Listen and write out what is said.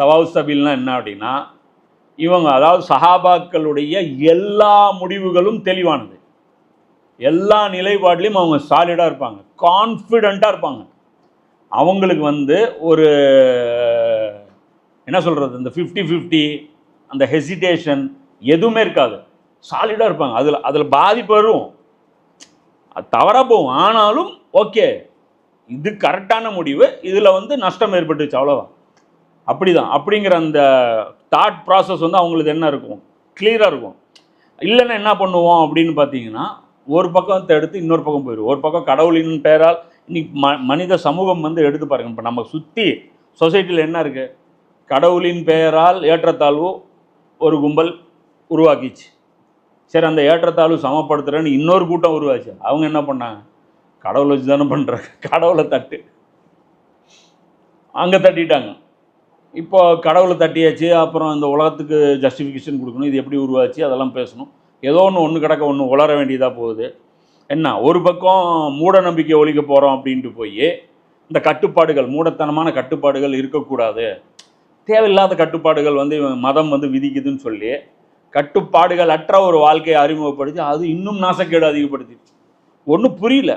சவாவு சபீல்னா என்ன அப்படின்னா இவங்க அதாவது சஹாபாக்களுடைய எல்லா முடிவுகளும் தெளிவானது. எல்லா நிலைப்பாட்லேயும் அவங்க சாலிடாக இருப்பாங்க கான்ஃபிடண்ட்டாக இருப்பாங்க. அவங்களுக்கு வந்து ஒரு என்ன சொல்கிறது இந்த ஃபிஃப்டி ஃபிஃப்டி அந்த ஹெசிடேஷன் எதுவுமே இருக்காது. சாலிடாக இருப்பாங்க அதில் அதில் பாதிப்பு வரும். அது தவறாக போகும் ஆனாலும் ஓகே இது கரெக்டான முடிவு இதில் வந்து நஷ்டம் ஏற்பட்டுச்சு அவ்வளோதான் அப்படிதான். அப்படிங்கிற அந்த தாட் ப்ராசஸ் வந்து அவங்களுக்கு என்ன இருக்கும்? கிளியராக இருக்கும். இல்லைன்னா என்ன பண்ணுவோம் அப்படின்னு பார்த்தீங்கன்னா ஒரு பக்கம் எடுத்து இன்னொரு பக்கம் போயிடும் ஒரு பக்கம் கடவுளின் பெயரால் இன்னைக்கு ம மனித சமூகம் வந்து எடுத்து பாருங்க. இப்போ நம்ம சுற்றி சொசைட்டியில் என்ன இருக்குது கடவுளின் பெயரால் ஏற்றத்தாழ்வு ஒரு கும்பல் உருவாக்கிச்சு. சரி அந்த ஏற்றத்தாழ்வு சமப்படுத்துகிறேன்னு இன்னொரு கூட்டம் உருவாச்சு. அவங்க என்ன பண்ணாங்க? கடவுளை வச்சு தானே பண்ணுறாங்க கடவுளை தட்டு. அங்கே தட்டிட்டாங்க. இப்போ கடவுளை தட்டியாச்சு அப்புறம் இந்த உலகத்துக்கு ஜஸ்டிஃபிகேஷன் கொடுக்கணும் இது எப்படி உருவாச்சு அதெல்லாம் பேசணும். ஏதோ ஒன்று ஒன்று கிடக்க ஒன்று உளர வேண்டியதாக போகுது. என்ன ஒரு பக்கம் மூட நம்பிக்கை ஒழிக்க போகிறோம் அப்படின்ட்டு போய் இந்த கட்டுப்பாடுகள் மூடத்தனமான கட்டுப்பாடுகள் இருக்கக்கூடாது. தேவையில்லாத கட்டுப்பாடுகள் வந்து இவன் மதம் வந்து விதிக்குதுன்னு சொல்லி கட்டுப்பாடுகள் அற்ற ஒரு வாழ்க்கையை அறிமுகப்படுத்தி அது இன்னும் நாசக்கேடு அதிகப்படுத்திடுச்சு. ஒன்றும் புரியல.